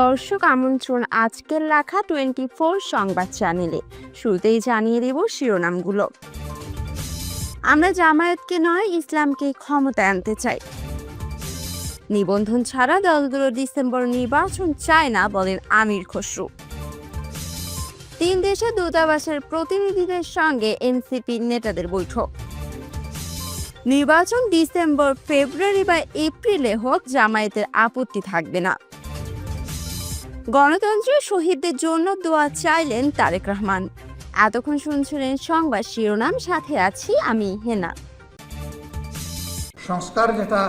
দর্শক আমন্ত্রণ আজকের লেখা টোয়েন্টি ফোর সংবাদ চ্যানেলে। শুরুতেই জানিয়ে দেব শিরোনামগুলো। আমরা জামায়াতকে নয়, ইসলামকে ক্ষমতায় আনতে চাই। নিবন্ধন ছাড়া দলগুলো ডিসেম্বর নির্বাচন চায় না বলেন আমির খসরু। তিন দেশে দূতাবাসের প্রতিনিধিদের সঙ্গে এনসিপি নেতাদের বৈঠক। নির্বাচন ডিসেম্বর, ফেব্রুয়ারি বা এপ্রিলে হোক জামায়াতের আপত্তি থাকবে না। গণতন্ত্রের শহীদদের জন্য দোয়া চাইলেন তারেক রহমান। এতক্ষণ শুনছিলেন সংবাদ শিরোনাম, সাথে আছি আমি হেনা। সংস্কার যেটা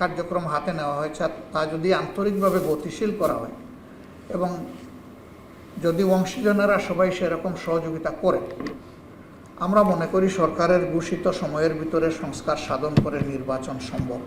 কার্যক্রম হাতে নেওয়া হয়েছে, তা যদি আন্তরিকভাবে গতিশীল করা হয় এবং যদি অংশীজনেরা সবাই সেরকম সহযোগিতা করে, আমরা মনে করি সরকারের ঘোষিত সময়ের ভিতরে সংস্কার সাধন করে নির্বাচন সম্ভব।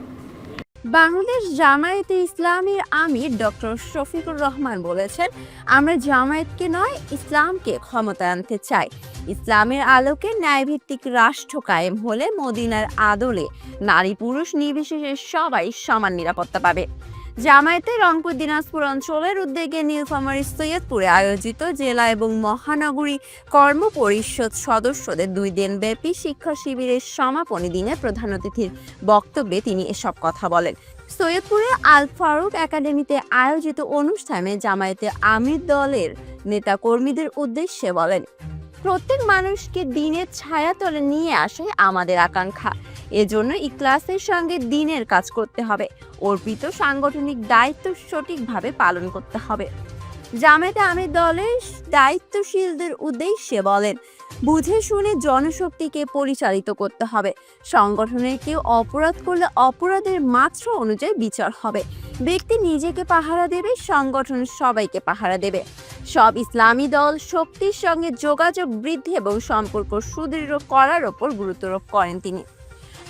বাংলাদেশ জামায়াতে ইসলামের আমির ডক্টর শফিকুর রহমান বলেছেন, আমরা জামায়াতকে নয়, ইসলামকে ক্ষমতা আনতে চাই। ইসলামের আলোকে ন্যায়ভিত্তিক রাষ্ট্র কায়েম হলে মদিনার আদলে নারী পুরুষ নির্বিশেষে সবাই সমান নিরাপত্তা পাবে। জামায়াতে রংপুর দিনাজপুর অঞ্চলের উদ্যোগে নীলফামারী সৈয়দপুরে আয়োজিত জেলা এবং মহানগরী কর্ম পরিষদ সদস্যদের দুই দিন ব্যাপী শিক্ষা শিবিরের সমাপনী দিনে প্রধান অতিথির বক্তব্যে তিনি এসব কথা বলেন। সৈয়দপুরে আল ফারুক একাডেমিতে আয়োজিত অনুষ্ঠানে জামায়াতে আমির দলের নেতাকর্মীদের উদ্দেশ্যে বলেন, প্রত্যেক মানুষকে দিনের ছায়াতলে নিয়ে আসে আমাদের আকাঙ্ক্ষা। এজন্য এই ক্লাসের সঙ্গে দিনের কাজ করতে হবে। অর্পিত সাংগঠনিক দায়িত্ব সঠিকভাবে পালন করতে হবে। জামায়াতে আমির দলের দায়িত্বশীলদের উদ্দেশ্যে বলেন, বুঝে শুনে জনশক্তিকে পরিচালিত করতে হবে। সংগঠনের কেউ অপরাধ করলে অপরাধের মাত্রা অনুযায়ী বিচার হবে। ব্যক্তি নিজেকে পাহারা দেবে, সংগঠন সবাইকে পাহারা দেবে। সব ইসলামী দল শক্তির সঙ্গে যোগাযোগ বৃদ্ধি এবং সম্পর্ক সুদৃঢ় করার ওপর গুরুত্বারোপ করেন তিনি।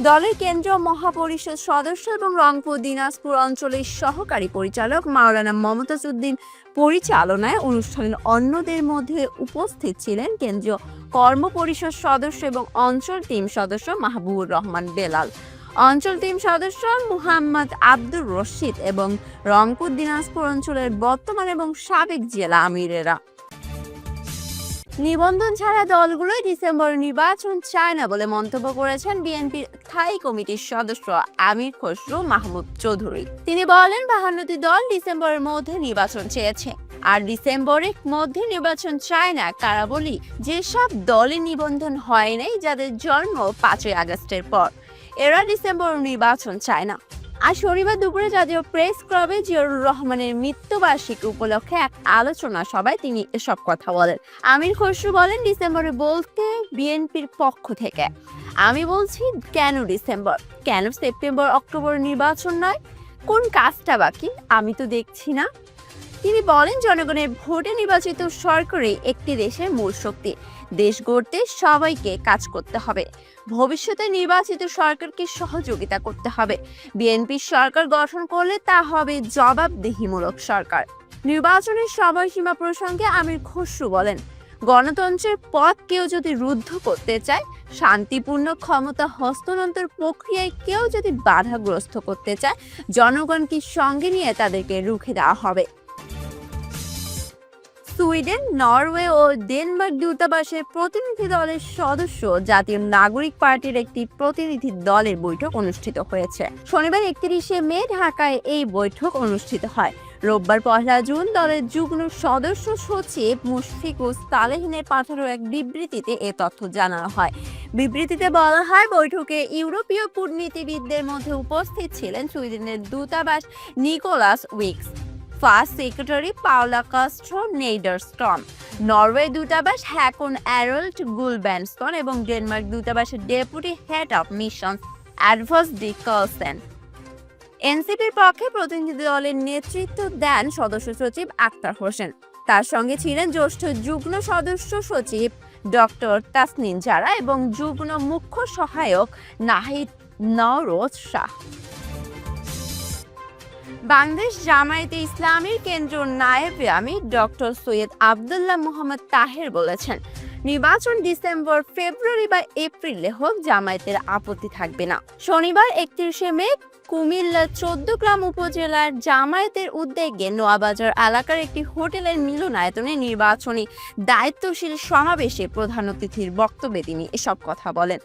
দলের কেন্দ্রীয় মহাপরিষদ সদস্য এবং রংপুর দিনাজপুর অঞ্চলের সহকারী পরিচালক মাওলানা মমতাজ উদ্দিন পরিচালনায় অনুষ্ঠানের অন্যদের মধ্যে উপস্থিত ছিলেন কেন্দ্রীয় কর্ম পরিষদ সদস্য এবং অঞ্চল টিম সদস্য মাহবুবুর রহমান বেলাল। অঞ্চল টিম সদস্য মুহাম্মদ আব্দুর রশিদ এবং রংপুর দিনাজপুর অঞ্চলের বর্তমান এবং সাবেক জেলা আমিরেরা। নিবন্ধন ছাড়া দলগুলোই ডিসেম্বর নির্বাচন চায় না বলে মন্তব্য করেছেন বিএনপির স্থায়ী কমিটির সদস্য আমির খসরু মাহমুদ চৌধুরী। তিনি বলেন, বাহান্নটি দল ডিসেম্বরের মধ্যে নির্বাচন চেয়েছে। আর ডিসেম্বরের মধ্যে নির্বাচন চায় না কারা বলি, যেসব দলে নিবন্ধন হয় নাই, যাদের জন্ম পাঁচই আগস্টের পর। এরা ডিসেম্বর নির্বাচন চায় না। আর শনিবার দুপুরে জাতীয় প্রেস ক্লাবে জিয়াউর রহমানের মৃত্যুবার্ষিকী উপলক্ষে এক আলোচনা সভায় তিনি এসব কথা বলেন। আমির খসরু বলেন, ডিসেম্বরে বলতে বিএনপির পক্ষ থেকে। আমি বলছি, কেন ডিসেম্বর? কেন সেপ্টেম্বর, অক্টোবর নির্বাচন নয়? কোন কাজটা বাকি? আমি তো দেখছি না। তিনি বলেন, জনগণের ভোটে নির্বাচিত সরকারই একটি দেশের মূল শক্তি। দেশ গড়তে সবাইকে কাজ করতে হবে। ভবিষ্যতে নির্বাচিত সরকারকে সহযোগিতা করতে হবে। বিএনপি সরকার গঠন করলে তা হবে জবাবদিহিমূলক সরকার। নির্বাচনের সময়সীমা প্রসঙ্গে আমির খসরু বলেন, গণতন্ত্রের পথ কেউ যদি রুদ্ধ করতে চায়, শান্তিপূর্ণ ক্ষমতা হস্তান্তর প্রক্রিয়ায় কেউ যদি বাধাগ্রস্ত করতে চায়, জনগণকে সঙ্গে নিয়ে তাদেরকে রুখে দেওয়া হবে। সুইডেন, নরওয়ে ও ডেনমার্ক দূতাবাসের প্রতিনিধি দলের সদস্য জাতীয় নাগরিক পার্টির একটি প্রতিনিধি দলের বৈঠক অনুষ্ঠিত হয়েছে। শনিবার একত্রিশে মে ঢাকায় এই বৈঠক অনুষ্ঠিত হয়। রোববার পয়লা জুন দলের যুগ্ম সদস্য সচিব মুশফিকুস তালেহিনের পাঠানো এক বিবৃতিতে এ তথ্য জানানো হয়। বিবৃতিতে বলা হয়, বৈঠকে ইউরোপীয় কূটনীতিবিদদের মধ্যে উপস্থিত ছিলেন সুইডেনের দূতাবাস Nicolas Weeks. First secretary Paula Castro Neiderstam Norway দূতাবাস হ্যাকন অ্যারল্ট গুলব্যানস্টন এবং ডেনমার্ক দূতাবাসের deputy head of mission Anders de Karlsen এনসিপির পক্ষে প্রতিনিধি দলের নেতৃত্ব দেন সদস্য সচিব আক্তার হোসেন। তার সঙ্গে ছিলেন জ্যেষ্ঠ যুগ্ম সদস্য সচিব ডক্টর তাসনিন জারা এবং যুগ্ম মুখ্য সহায়ক নাহিদ নওরোজ শাহ। বাংলাদেশ জামায়াতে ইসলামীর কেন্দ্র নায়েব আমি ডক্টর সৈয়দ আবদুল্লাহ মোহাম্মদ তাহের বলেছেন। নির্বাচন ডিসেম্বর, ফেব্রুয়ারি বা এপ্রিলে হোক জামায়াতের আপত্তি থাকবে না। শনিবার একত্রিশে মে, কুমিল্লার চোদ্দগ্রাম উপজেলার জামায়াতের উদ্যোগে নোয়াবাজার এলাকার একটি হোটেলের মিলনায়তনে নির্বাচনী দায়িত্বশীল সমাবেশে প্রধান অতিথির বক্তব্যে তিনি এসব কথা বলেন।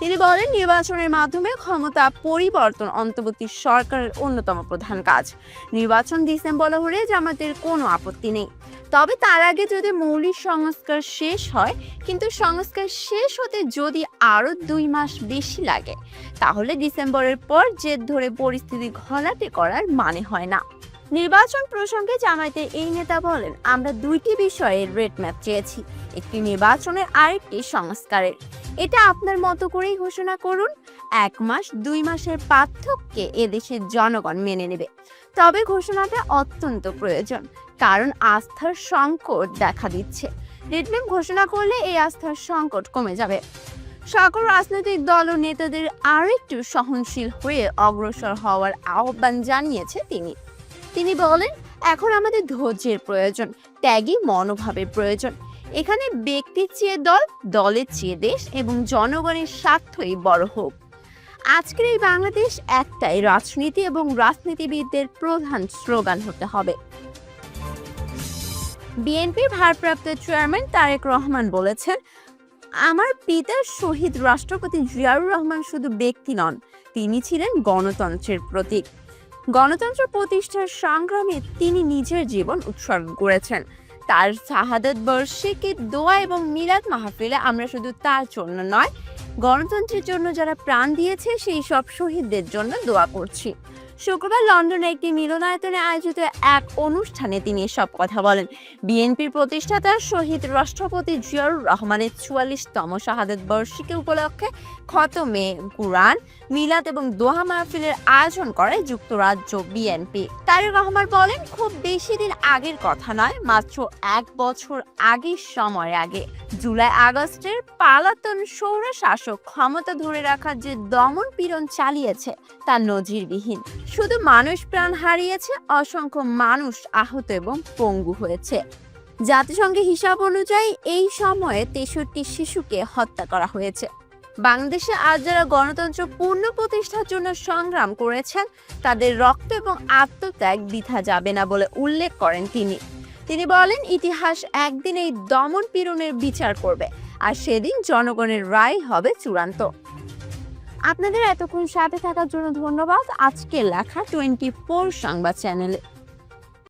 তিনি বলেন, নির্বাচনের মাধ্যমে ক্ষমতা পরিবর্তন অন্তর্বর্তী সরকারের অন্যতম প্রধান কাজ। নির্বাচন ডিসেম্বর হলে জামাতের কোনো আপত্তি নেই। তবে তার আগে যদি মৌলিক সংস্কার শেষ হয় কিন্তু সংস্কার শেষ হতে যদি আরও দুই মাস বেশি লাগে, তাহলে ডিসেম্বরের পর জেদ ধরে পরিস্থিতি ঘোলাটে করার মানে হয় না। নির্বাচন প্রসঙ্গে জামায়াতের এই নেতা বলেন, আমরা দুইটি বিষয়ে রেড ম্যাপ চেয়েছি, একটি নির্বাচনের আরেকটি সংস্কারের। এটা আপনার মতো করেই ঘোষণা করুন, এক মাস, দুই মাসের পার্থক্যে এদেশের জনগণ মেনে নেবে। তবে ঘোষণাটা অত্যন্ত প্রয়োজন, কারণ আস্থার সংকট দেখা দিচ্ছে। রেডম্যাপ ঘোষণা করলে এই আস্থার সংকট কমে যাবে। সকল রাজনৈতিক দল ও নেতাদের আরও একটু সহনশীল হয়ে অগ্রসর হওয়ার আহ্বান জানিয়েছে তিনি। তিনি বলেন, এখন আমাদের ধৈর্যের প্রয়োজন, ত্যাগী মনোভাবের প্রয়োজন। এখানে ব্যক্তির চেয়ে দল দলের চেয়ে দেশ এবং জনগণের স্বার্থই বড় হোক। আজকের এই বাংলাদেশ একটাই রাজনীতি এবং রাজনীতিবিদদের প্রধান স্লোগান হতে হবে। বিএনপির ভারপ্রাপ্ত চেয়ারম্যান তারেক রহমান বলেছেন, আমার পিতার শহীদ রাষ্ট্রপতি জিয়াউর রহমান শুধু ব্যক্তি নন, তিনি ছিলেন গণতন্ত্রের প্রতীক। গণতন্ত্র প্রতিষ্ঠার সংগ্রামে তিনি নিজের জীবন উৎসর্গ করেছেন। তার শাহাদত বর্ষিকে, দোয়া এবং মিলাদ মাহফিলে আমরা শুধু তার জন্য নয়, গণতন্ত্রের জন্য যারা প্রাণ দিয়েছে, সেই সব শহীদদের জন্য দোয়া করছি। শুক্রবার লন্ডনে একটি মিলনায়তনে আয়োজিত এক অনুষ্ঠানে তিনি এসব কথা বলেন। বিএনপির প্রতিষ্ঠাতা শহীদ রাষ্ট্রপতি জিয়াউর রহমানের চুয়াল্লিশতম শাহাদত বার্ষিকী উপলক্ষে খতমে কুরআন, মিলাদ এবং দোহা মাহফিলের আয়োজন করে যুক্তরাজ্য বিএনপি। তারেক রহমান বলেন, খুব বেশি দিন আগের কথা নয়, মাত্র এক বছর আগের সময় আগে। জুলাই আগস্টের পালাতন সৌর শাসক ক্ষমতা ধরে রাখার যে দমন পীড়ন চালিয়েছে, তা নজিরবিহীন। শুধু মানুষ প্রাণ হারিয়েছে, অসংখ্য মানুষ আহত এবং পঙ্গু হয়েছে। জাতিসংঘের হিসাব অনুযায়ী এই সময়ে তেষট্টি শিশুকে হত্যা করা হয়েছে। বাংলাদেশে আজ যারা গণতন্ত্র পূর্ণ প্রতিষ্ঠার জন্য সংগ্রাম করেছেন, তাদের রক্ত এবং আত্মত্যাগ বৃথা যাবে না বলে উল্লেখ করেন তিনি। তিনি বলেন, ইতিহাস একদিন এই দমন পীড়নের বিচার করবে, আর সেদিন জনগণের রায় হবে চূড়ান্ত। আপনাদের এতক্ষণ সাথে থাকার জন্য ধন্যবাদ। আজকে লেখা টোয়েন্টি ফোর সংবাদ চ্যানেলে।